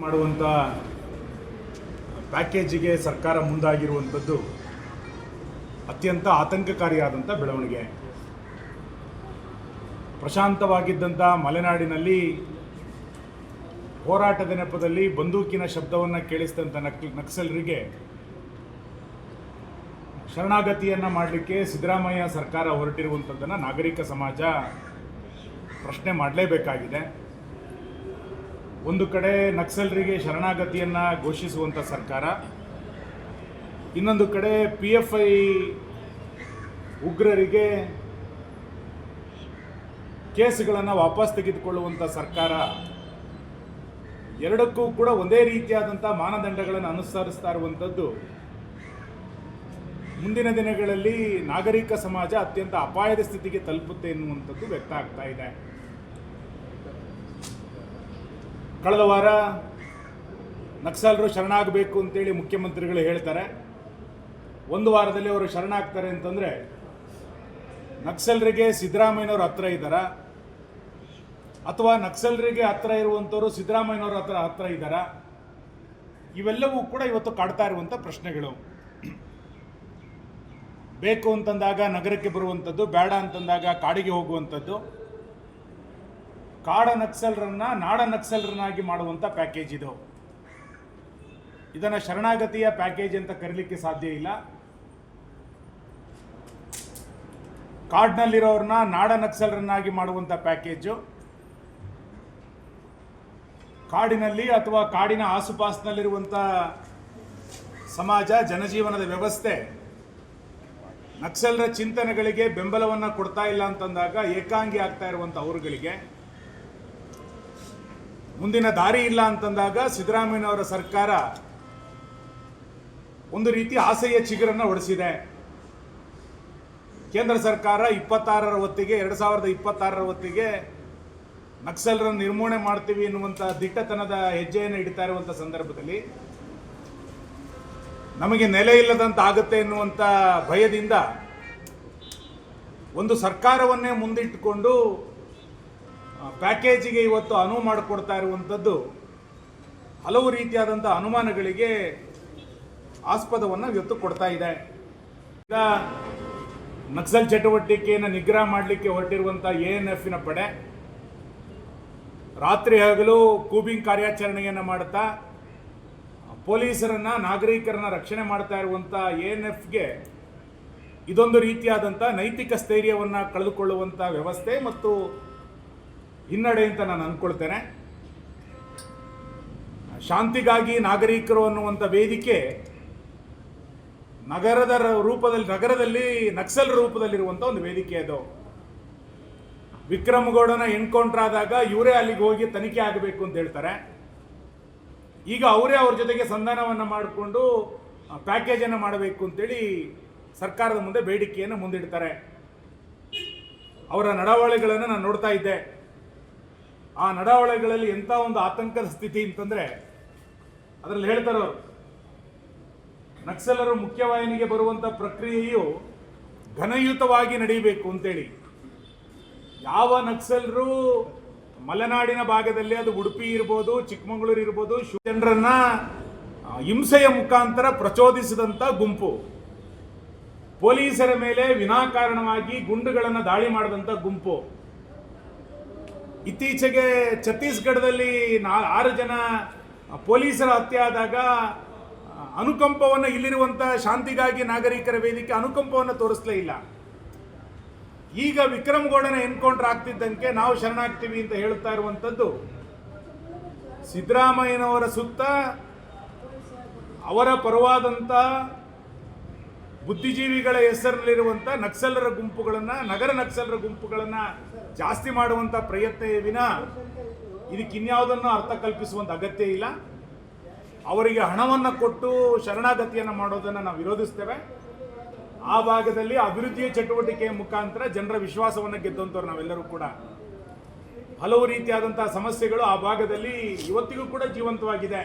ಮಾಡುವಂಥ ಪ್ಯಾಕೇಜಿಗೆ ಸರ್ಕಾರ ಮುಂದಾಗಿರುವಂಥದ್ದು ಅತ್ಯಂತ ಆತಂಕಕಾರಿಯಾದಂಥ ಬೆಳವಣಿಗೆ. ಪ್ರಶಾಂತವಾಗಿದ್ದಂಥ ಮಲೆನಾಡಿನಲ್ಲಿ ಹೋರಾಟದ ನೆಪದಲ್ಲಿ ಬಂದೂಕಿನ ಶಬ್ದವನ್ನು ಕೇಳಿಸಿದಂಥ ನಕ್, ನಕ್ಸಲರಿಗೆ ಶರಣಾಗತಿಯನ್ನು ಮಾಡಲಿಕ್ಕೆ ಸಿದ್ದರಾಮಯ್ಯ ಸರ್ಕಾರ ಹೊರಟಿರುವಂಥದ್ದನ್ನು ನಾಗರಿಕ ಸಮಾಜ ಪ್ರಶ್ನೆ ಮಾಡಲೇಬೇಕಾಗಿದೆ. ಒಂದು ಕಡೆ ನಕ್ಸಲರಿಗೆ ಶರಣಾಗತಿಯನ್ನು ಘೋಷಿಸುವಂಥ ಸರ್ಕಾರ, ಇನ್ನೊಂದು ಕಡೆ ಪಿ ಎಫ್ ಐ ಉಗ್ರರಿಗೆ ಕೇಸುಗಳನ್ನು ವಾಪಸ್ ತೆಗೆದುಕೊಳ್ಳುವಂಥ ಸರ್ಕಾರ, ಎರಡಕ್ಕೂ ಕೂಡ ಒಂದೇ ರೀತಿಯಾದಂಥ ಮಾನದಂಡಗಳನ್ನು ಅನುಸರಿಸ್ತಾ ಇರುವಂಥದ್ದು ಮುಂದಿನ ದಿನಗಳಲ್ಲಿ ನಾಗರಿಕ ಸಮಾಜ ಅತ್ಯಂತ ಅಪಾಯದ ಸ್ಥಿತಿಗೆ ತಲುಪುತ್ತೆ ಎನ್ನುವಂಥದ್ದು ವ್ಯಕ್ತ ಆಗ್ತಾ ಇದೆ. ಕಳೆದ ವಾರ ನಕ್ಸಲರು ಶರಣಾಗಬೇಕು ಅಂತೇಳಿ ಮುಖ್ಯಮಂತ್ರಿಗಳು ಹೇಳ್ತಾರೆ. ಒಂದು ವಾರದಲ್ಲಿ ಅವರು ಶರಣಾಗ್ತಾರೆ ಅಂತಂದರೆ ನಕ್ಸಲರಿಗೆ ಸಿದ್ದರಾಮಯ್ಯನವ್ರ ಹತ್ರ ಇದ್ದಾರ? ಅಥವಾ ನಕ್ಸಲರಿಗೆ ಹತ್ರ ಇರುವಂಥವರು ಸಿದ್ದರಾಮಯ್ಯನವ್ರ ಹತ್ರ ಹತ್ರ ಇದ್ದಾರ? ಇವೆಲ್ಲವೂ ಕೂಡ ಇವತ್ತು ಕಾಡ್ತಾ ಇರುವಂಥ ಪ್ರಶ್ನೆಗಳು. ಬೇಕು ಅಂತಂದಾಗ ನಗರಕ್ಕೆ ಬರುವಂಥದ್ದು ಬೇಡ ಅಂತಂದಾಗ ಕಾಡಿಗೆ ಹೋಗುವಂಥದ್ದು ಕಾಡ ನಕ್ಸಲರನ್ನ ನಾಡ ನಕ್ಸಲರನ್ನಾಗಿ ಮಾಡುವಂಥ ಪ್ಯಾಕೇಜ್ ಇದು. ಇದನ್ನು ಶರಣಾಗತಿಯ ಪ್ಯಾಕೇಜ್ ಅಂತ ಕರೀಲಿಕ್ಕೆ ಸಾಧ್ಯ ಇಲ್ಲ. ಕಾಡ್ನಲ್ಲಿರೋರನ್ನ ನಾಡ ನಕ್ಸಲರನ್ನಾಗಿ ಮಾಡುವಂಥ ಪ್ಯಾಕೇಜು ಕಾಡಿನಲ್ಲಿ ಅಥವಾ ಕಾಡಿನ ಆಸುಪಾಸಿನಲ್ಲಿರುವಂಥ ಸಮಾಜ, ಜನಜೀವನದ ವ್ಯವಸ್ಥೆ. ನಕ್ಸಲರ ಚಿಂತನೆಗಳಿಗೆ ಬೆಂಬಲವನ್ನು ಕೊಡ್ತಾ ಇಲ್ಲ ಅಂತಂದಾಗ ಏಕಾಂಗಿ ಆಗ್ತಾ ಇರುವಂಥ ಅವರುಗಳಿಗೆ ಮುಂದಿನ ದಾರಿ ಇಲ್ಲ ಅಂತಂದಾಗ ಸಿದ್ದರಾಮಯ್ಯನವರ ಸರ್ಕಾರ ಒಂದು ರೀತಿ ಆಸೆಯ ಚಿಗುರನ್ನು ಹೊಡೆಸಿದೆ ಕೇಂದ್ರ ಸರ್ಕಾರ ಇಪ್ಪತ್ತಾರರ ಹೊತ್ತಿಗೆ, ಎರಡು ಸಾವಿರದ ಇಪ್ಪತ್ತಾರರ ಹೊತ್ತಿಗೆ ನಕ್ಸಲರನ್ನು ನಿರ್ಮೂಲನೆ ಮಾಡ್ತೀವಿ ಎನ್ನುವಂಥ ದಿಟ್ಟತನದ ಹೆಜ್ಜೆಯನ್ನು ಇಡ್ತಾ ಇರುವಂಥ ಸಂದರ್ಭದಲ್ಲಿ ನಮಗೆ ನೆಲೆ ಇಲ್ಲದಂತ ಆಗುತ್ತೆ ಎನ್ನುವಂಥ ಭಯದಿಂದ ಒಂದು ಸರ್ಕಾರವನ್ನೇ ಮುಂದಿಟ್ಟುಕೊಂಡು ಪ್ಯಾಕೇಜಿಗೆ ಇವತ್ತು ಅನುವು ಮಾಡಿಕೊಡ್ತಾ ಇರುವಂಥದ್ದು ಹಲವು ರೀತಿಯಾದಂಥ ಅನುಮಾನಗಳಿಗೆ ಆಸ್ಪದವನ್ನು ಇವತ್ತು ಕೊಡ್ತಾ ಇದೆ. ಈಗ ನಕ್ಸಲ್ ಚಟುವಟಿಕೆಯನ್ನು ನಿಗ್ರಹ ಮಾಡಲಿಕ್ಕೆ ಹೊರಟಿರುವಂಥ ಎ ಎನ್ ಎಫ್ನ ಪಡೆ ರಾತ್ರಿ ಹಗಲು ಕೂಬಿಂಗ್ ಕಾರ್ಯಾಚರಣೆಯನ್ನು ಮಾಡುತ್ತಾ, ಪೊಲೀಸರನ್ನ, ನಾಗರಿಕರನ್ನ ರಕ್ಷಣೆ ಮಾಡ್ತಾ ಇರುವಂಥ ಎ ಎನ್ ಎಫ್ಗೆ ಇದೊಂದು ರೀತಿಯಾದಂಥ ನೈತಿಕ ಸ್ಥೈರ್ಯವನ್ನು ಕಳೆದುಕೊಳ್ಳುವಂಥ ವ್ಯವಸ್ಥೆ ಮತ್ತು ಹಿನ್ನಡೆ ಅಂತ ನಾನು ಅಂದ್ಕೊಳ್ತೇನೆ ಶಾಂತಿಗಾಗಿ ನಾಗರಿಕರು ಅನ್ನುವಂಥ ವೇದಿಕೆ ನಗರದ ರೂಪದಲ್ಲಿ, ನಗರದಲ್ಲಿ ನಕ್ಸಲ್ ರೂಪದಲ್ಲಿರುವಂಥ ಒಂದು ವೇದಿಕೆ ಅದು. ವಿಕ್ರಮಗೌಡನ ಎನ್ಕೌಂಟರ್ ಆದಾಗ ಇವರೇ ಅಲ್ಲಿಗೆ ಹೋಗಿ ತನಿಖೆ ಆಗಬೇಕು ಅಂತ ಹೇಳ್ತಾರೆ. ಈಗ ಅವರೇ ಅವ್ರ ಜೊತೆಗೆ ಸಂಧಾನವನ್ನು ಮಾಡಿಕೊಂಡು ಪ್ಯಾಕೇಜನ್ನು ಮಾಡಬೇಕು ಅಂತೇಳಿ ಸರ್ಕಾರದ ಮುಂದೆ ಬೇಡಿಕೆಯನ್ನು ಮುಂದಿಡ್ತಾರೆ. ಅವರ ನಡವಳಿಗಳನ್ನು ನಾನು ನೋಡ್ತಾ ಇದ್ದೆ. ಆ ನಡಾವಳಿಗಳಲ್ಲಿ ಎಂಥ ಒಂದು ಆತಂಕದ ಸ್ಥಿತಿ ಅಂತಂದರೆ, ಅದರಲ್ಲಿ ಹೇಳ್ತಾರೆ ಅವರು, ನಕ್ಸಲರು ಮುಖ್ಯವಾಹಿನಿಗೆ ಬರುವಂಥ ಪ್ರಕ್ರಿಯೆಯು ಘನಯುತವಾಗಿ ನಡೀಬೇಕು ಅಂತೇಳಿ. ಯಾವ ನಕ್ಸಲರು ಮಲೆನಾಡಿನ ಭಾಗದಲ್ಲಿ ಅದು ಉಡುಪಿ ಇರ್ಬೋದು, ಚಿಕ್ಕಮಗಳೂರು ಇರ್ಬೋದು ಜನರನ್ನ ಹಿಂಸೆಯ ಮುಖಾಂತರ ಪ್ರಚೋದಿಸಿದಂಥ ಗುಂಪು. ಪೊಲೀಸರ ಮೇಲೆ ವಿನಾಕಾರಣವಾಗಿ ಗುಂಡುಗಳನ್ನು ದಾಳಿ ಮಾಡಿದಂಥ ಗುಂಪು. ಇತ್ತೀಚೆಗೆ ಛತ್ತೀಸ್ಗಢದಲ್ಲಿ ನಾ ಆರು ಜನ ಪೊಲೀಸರ ಹತ್ಯೆ ಆದಾಗ ಅನುಕಂಪವನ್ನು ಇಲ್ಲಿರುವಂಥ ಶಾಂತಿಗಾಗಿ ನಾಗರಿಕರ ವೇದಿಕೆ ಅನುಕಂಪವನ್ನು ತೋರಿಸಲೇ ಇಲ್ಲ. ಈಗ ವಿಕ್ರಮ್ ಗೌಡನ ಎನ್ಕೌಂಟರ್ ಆಗ್ತಿದ್ದಂಗೆ ನಾವು ಶರಣಾಗ್ತೀವಿ ಅಂತ ಹೇಳ್ತಾ ಇರುವಂಥದ್ದು. ಸಿದ್ದರಾಮಯ್ಯನವರ ಸುತ್ತ ಅವರ ಪರವಾದಂಥ ಬುದ್ಧಿಜೀವಿಗಳ ಹೆಸರಲ್ಲಿರುವಂಥ ನಕ್ಸಲರ ಗುಂಪುಗಳನ್ನು, ನಗರ ನಕ್ಸಲರ ಗುಂಪುಗಳನ್ನು ಜಾಸ್ತಿ ಮಾಡುವಂಥ ಪ್ರಯತ್ನ ವಿನ ಇದಕ್ಕೆ ಇನ್ಯಾವುದನ್ನು ಅರ್ಥ ಕಲ್ಪಿಸುವಂಥ ಅಗತ್ಯ ಇಲ್ಲ. ಅವರಿಗೆ ಹಣವನ್ನು ಕೊಟ್ಟು ಶರಣಾಗತಿಯನ್ನು ಮಾಡೋದನ್ನು ನಾವು ವಿರೋಧಿಸ್ತೇವೆ. ಆ ಭಾಗದಲ್ಲಿ ಅಭಿವೃದ್ಧಿಯ ಚಟುವಟಿಕೆಯ ಮುಖಾಂತರ ಜನರ ವಿಶ್ವಾಸವನ್ನು ಗೆದ್ದಂಥವ್ರು ನಾವೆಲ್ಲರೂ ಕೂಡ. ಹಲವು ರೀತಿಯಾದಂಥ ಸಮಸ್ಯೆಗಳು ಆ ಭಾಗದಲ್ಲಿ ಇವತ್ತಿಗೂ ಕೂಡ ಜೀವಂತವಾಗಿದೆ.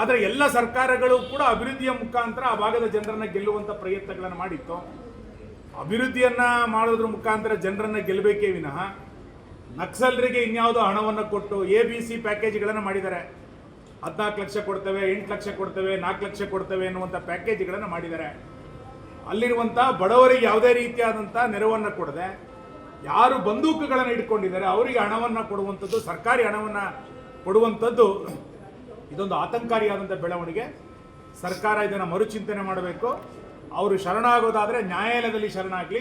ಆದರೆ ಎಲ್ಲ ಸರ್ಕಾರಗಳು ಕೂಡ ಅಭಿವೃದ್ಧಿಯ ಮುಖಾಂತರ ಆ ಭಾಗದ ಜನರನ್ನ ಗೆಲ್ಲುವಂಥ ಪ್ರಯತ್ನಗಳನ್ನು ಮಾಡಿತ್ತು. ಅಭಿವೃದ್ಧಿಯನ್ನು ಮಾಡೋದ್ರ ಮುಖಾಂತರ ಜನರನ್ನು ಗೆಲ್ಲಬೇಕೇ ವಿನಃ ನಕ್ಸಲರಿಗೆ ಇನ್ಯಾವುದೋ ಹಣವನ್ನು ಕೊಟ್ಟು ಎ ಬಿ ಸಿ ಪ್ಯಾಕೇಜ್ಗಳನ್ನು ಮಾಡಿದ್ದಾರೆ. ಹದಿನಾಲ್ಕು ಲಕ್ಷ ಕೊಡ್ತೇವೆ, ಎಂಟು ಲಕ್ಷ ಕೊಡ್ತೇವೆ, ನಾಲ್ಕು ಲಕ್ಷ ಕೊಡ್ತೇವೆ ಅನ್ನುವಂಥ ಪ್ಯಾಕೇಜ್ಗಳನ್ನು ಮಾಡಿದ್ದಾರೆ. ಅಲ್ಲಿರುವಂಥ ಬಡವರಿಗೆ ಯಾವುದೇ ರೀತಿಯಾದಂಥ ನೆರವನ್ನು ಕೊಡದೆ ಯಾರು ಬಂದೂಕುಗಳನ್ನು ಇಟ್ಕೊಂಡಿದ್ದಾರೆ ಅವರಿಗೆ ಹಣವನ್ನು ಕೊಡುವಂಥದ್ದು, ಸರ್ಕಾರಿ ಹಣವನ್ನು ಕೊಡುವಂಥದ್ದು ಇದೊಂದು ಆತಂಕಾರಿಯಾದಂಥ ಬೆಳವಣಿಗೆ. ಸರ್ಕಾರ ಇದನ್ನು ಮರುಚಿಂತನೆ ಮಾಡಬೇಕು. ಅವರು ಶರಣಾಗೋದಾದರೆ ನ್ಯಾಯಾಲಯದಲ್ಲಿ ಶರಣಾಗಲಿ.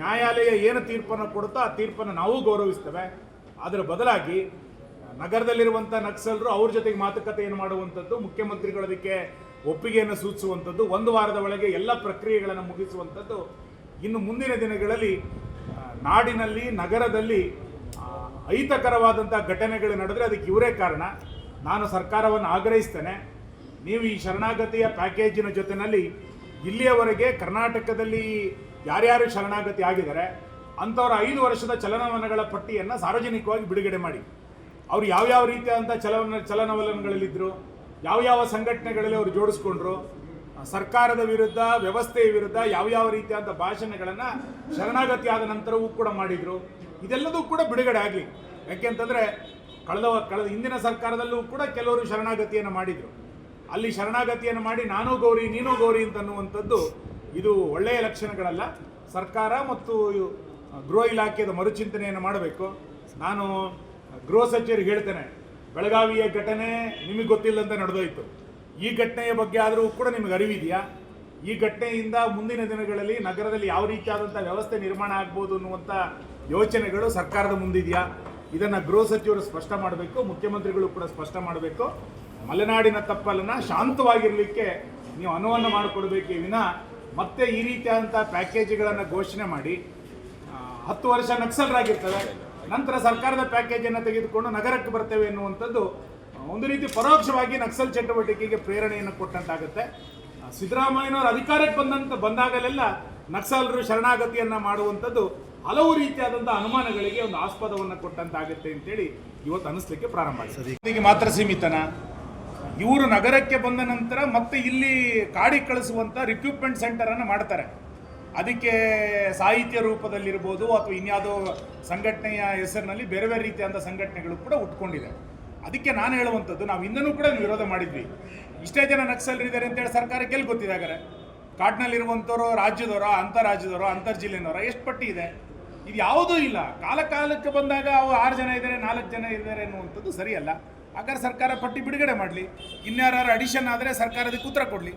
ನ್ಯಾಯಾಲಯ ಏನು ತೀರ್ಪನ್ನು ಕೊಡುತ್ತೋ ಆ ತೀರ್ಪನ್ನು ನಾವು ಗೌರವಿಸ್ತೇವೆ. ಅದರ ಬದಲಾಗಿ ನಗರದಲ್ಲಿರುವಂಥ ನಕ್ಸಲರು ಅವ್ರ ಜೊತೆಗೆ ಮಾತುಕತೆ ಏನು ಮಾಡುವಂಥದ್ದು, ಮುಖ್ಯಮಂತ್ರಿಗಳು ಅದಕ್ಕೆ ಒಪ್ಪಿಗೆಯನ್ನು ಸೂಚಿಸುವಂಥದ್ದು, ಒಂದು ವಾರದ ಒಳಗೆ ಎಲ್ಲ ಪ್ರಕ್ರಿಯೆಗಳನ್ನು ಮುಗಿಸುವಂಥದ್ದು ಇನ್ನು ಮುಂದಿನ ದಿನಗಳಲ್ಲಿ ನಾಡಿನಲ್ಲಿ, ನಗರದಲ್ಲಿ ಅಹಿತಕರವಾದಂಥ ಘಟನೆಗಳು ನಡೆದರೆ ಅದಕ್ಕೆ ಇವರೇ ಕಾರಣ. ನಾನು ಸರ್ಕಾರವನ್ನು ಆಗ್ರಹಿಸ್ತೇನೆ. ನೀವು ಈ ಶರಣಾಗತಿಯ ಪ್ಯಾಕೇಜಿನ ಜೊತೆಯಲ್ಲಿ ಇಲ್ಲಿಯವರೆಗೆ ಕರ್ನಾಟಕದಲ್ಲಿ ಯಾರ್ಯಾರು ಶರಣಾಗತಿ ಆಗಿದ್ದಾರೆ, ಅಂಥವರ ಐದು ವರ್ಷದ ಚಲನವಲನಗಳ ಪಟ್ಟಿಯನ್ನು ಸಾರ್ವಜನಿಕವಾಗಿ ಬಿಡುಗಡೆ ಮಾಡಿ. ಅವ್ರು ಯಾವ್ಯಾವ ರೀತಿಯಾದಂಥ ಚಲನ ಚಲನವಲನಗಳಲ್ಲಿದ್ದರು ಯಾವ ಸಂಘಟನೆಗಳಲ್ಲಿ ಅವರು ಜೋಡಿಸ್ಕೊಂಡ್ರು, ಸರ್ಕಾರದ ವಿರುದ್ಧ, ವ್ಯವಸ್ಥೆಯ ವಿರುದ್ಧ ಯಾವ ಯಾವ ರೀತಿಯಾದಂಥ ಭಾಷಣಗಳನ್ನು ಶರಣಾಗತಿ ಆದ ನಂತರವೂ ಕೂಡ ಮಾಡಿದರು. ಇದೆಲ್ಲದೂ ಕೂಡ ಬಿಡುಗಡೆ ಆಗಲಿ. ಯಾಕೆಂತಂದರೆ ಕಳೆದ ಕಳೆದ ಹಿಂದಿನ ಸರ್ಕಾರದಲ್ಲೂ ಕೂಡ ಕೆಲವರು ಶರಣಾಗತಿಯನ್ನು ಮಾಡಿದರು. ಅಲ್ಲಿ ಶರಣಾಗತಿಯನ್ನು ಮಾಡಿ ನಾನು ಗೌರಿ, ನೀನು ಗೌರಿ ಅಂತನ್ನುವಂಥದ್ದು ಇದು ಒಳ್ಳೆಯ ಲಕ್ಷಣಗಳಲ್ಲ. ಸರ್ಕಾರ ಮತ್ತು ಗೃಹ ಇಲಾಖೆಯ ಮರುಚಿಂತನೆಯನ್ನು ಮಾಡಬೇಕು. ನಾನು ಗೃಹ ಸಚಿವರಿಗೆ ಹೇಳ್ತೇನೆ ಬೆಳಗಾವಿಯ ಘಟನೆ ನಿಮಗೆ ಗೊತ್ತಿಲ್ಲದಂತೆ ನಡೆದೋಯ್ತು. ಈ ಘಟನೆಯ ಬಗ್ಗೆ ಆದರೂ ಕೂಡ ನಿಮಗೆ ಅರಿವಿದೆಯಾ? ಈ ಘಟನೆಯಿಂದ ಮುಂದಿನ ದಿನಗಳಲ್ಲಿ ನಗರದಲ್ಲಿ ಯಾವ ರೀತಿಯಾದಂಥ ವ್ಯವಸ್ಥೆ ನಿರ್ಮಾಣ ಆಗ್ಬೋದು ಅನ್ನುವಂಥ ಯೋಚನೆಗಳು ಸರ್ಕಾರದ ಮುಂದಿದೆಯಾ? ಇದನ್ನು ಗೃಹ ಸಚಿವರು ಸ್ಪಷ್ಟ ಮಾಡಬೇಕು, ಮುಖ್ಯಮಂತ್ರಿಗಳು ಕೂಡ ಸ್ಪಷ್ಟ ಮಾಡಬೇಕು. ಮಲೆನಾಡಿನ ತಪ್ಪಲನ್ನು ಶಾಂತವಾಗಿರಲಿಕ್ಕೆ ನೀವು ಅನುವನ್ನು ಮಾಡಿಕೊಡ್ಬೇಕೇ ವಿನ ಮತ್ತೆ ಈ ರೀತಿಯಾದಂಥ ಪ್ಯಾಕೇಜ್ಗಳನ್ನು ಘೋಷಣೆ ಮಾಡಿ. ಹತ್ತು ವರ್ಷ ನಕ್ಸಲರಾಗಿರ್ತವೆ ನಂತರ ಸರ್ಕಾರದ ಪ್ಯಾಕೇಜನ್ನು ತೆಗೆದುಕೊಂಡು ನಗರಕ್ಕೆ ಬರ್ತೇವೆ ಎನ್ನುವಂಥದ್ದು ಒಂದು ರೀತಿ ಪರೋಕ್ಷವಾಗಿ ನಕ್ಸಲ್ ಚಟುವಟಿಕೆಗೆ ಪ್ರೇರಣೆಯನ್ನು ಕೊಟ್ಟಂತಾಗುತ್ತೆ. ಸಿದ್ದರಾಮಯ್ಯನವರು ಅಧಿಕಾರಕ್ಕೆ ಬಂದಂತ ಬಂದಾಗಲೆಲ್ಲ ನಕ್ಸಲರು ಶರಣಾಗತಿಯನ್ನ ಮಾಡುವಂಥದ್ದು ಹಲವು ರೀತಿಯಾದಂಥ ಅನುಮಾನಗಳಿಗೆ ಒಂದು ಆಸ್ಪದವನ್ನು ಕೊಟ್ಟಂತಾಗುತ್ತೆ ಅಂತೇಳಿ ಇವತ್ತು ಅನಿಸ್ಲಿಕ್ಕೆ ಪ್ರಾರಂಭ ಆಗಿದೆ. ಮಾತ್ರ ಸೀಮಿತನ? ಇವರು ನಗರಕ್ಕೆ ಬಂದ ನಂತರ ಮತ್ತೆ ಇಲ್ಲಿ ಕಾಡಿಗೆ ಕಳಿಸುವಂಥ ರಿಕ್ರೂಟ್ಮೆಂಟ್ ಸೆಂಟರನ್ನು ಮಾಡ್ತಾರೆ. ಅದಕ್ಕೆ ಸಾಹಿತ್ಯ ರೂಪದಲ್ಲಿರ್ಬೋದು ಅಥವಾ ಇನ್ಯಾವುದೋ ಸಂಘಟನೆಯ ಹೆಸರಿನಲ್ಲಿ ಬೇರೆ ಬೇರೆ ರೀತಿಯಾದ ಸಂಘಟನೆಗಳು ಕೂಡ ಉಟ್ಕೊಂಡಿದೆ. ಅದಕ್ಕೆ ನಾನು ಹೇಳುವಂಥದ್ದು, ನಾವು ಹಿಂದನೂ ಕೂಡ ವಿರೋಧ ಮಾಡಿದ್ವಿ. ಇಷ್ಟೇ ಜನ ನಕ್ಸಲರಿದ್ದಾರೆ ಅಂತೇಳಿ ಸರ್ಕಾರಕ್ಕೆ ಎಲ್ಲಿ ಗೊತ್ತಿದೆ ಹಾಗಾದ್ರೆ? ಕಾಡಿನಲ್ಲಿರುವಂಥವ್ರು ರಾಜ್ಯದವರ ಅಂತರಾಜ್ಯದವರ ಅಂತರ್ ಜಿಲ್ಲೆನವರ ಎಷ್ಟು ಪಟ್ಟಿ ಇದೆ? ಇದು ಯಾವುದೂ ಇಲ್ಲ. ಕಾಲ ಕಾಲಕ್ಕೆ ಬಂದಾಗ ಅವು ಆರು ಜನ ಇದ್ದಾರೆ, ನಾಲ್ಕು ಜನ ಇದ್ದಾರೆ ಅನ್ನುವಂಥದ್ದು ಸರಿಯಲ್ಲ. ಹಾಗಾದ್ರೆ ಸರ್ಕಾರ ಪಟ್ಟಿ ಬಿಡುಗಡೆ ಮಾಡಲಿ. ಇನ್ಯಾರು ಅಡಿಷನ್ ಆದರೆ ಸರ್ಕಾರದಕ್ಕೆ ಉತ್ತರ ಕೊಡಲಿ.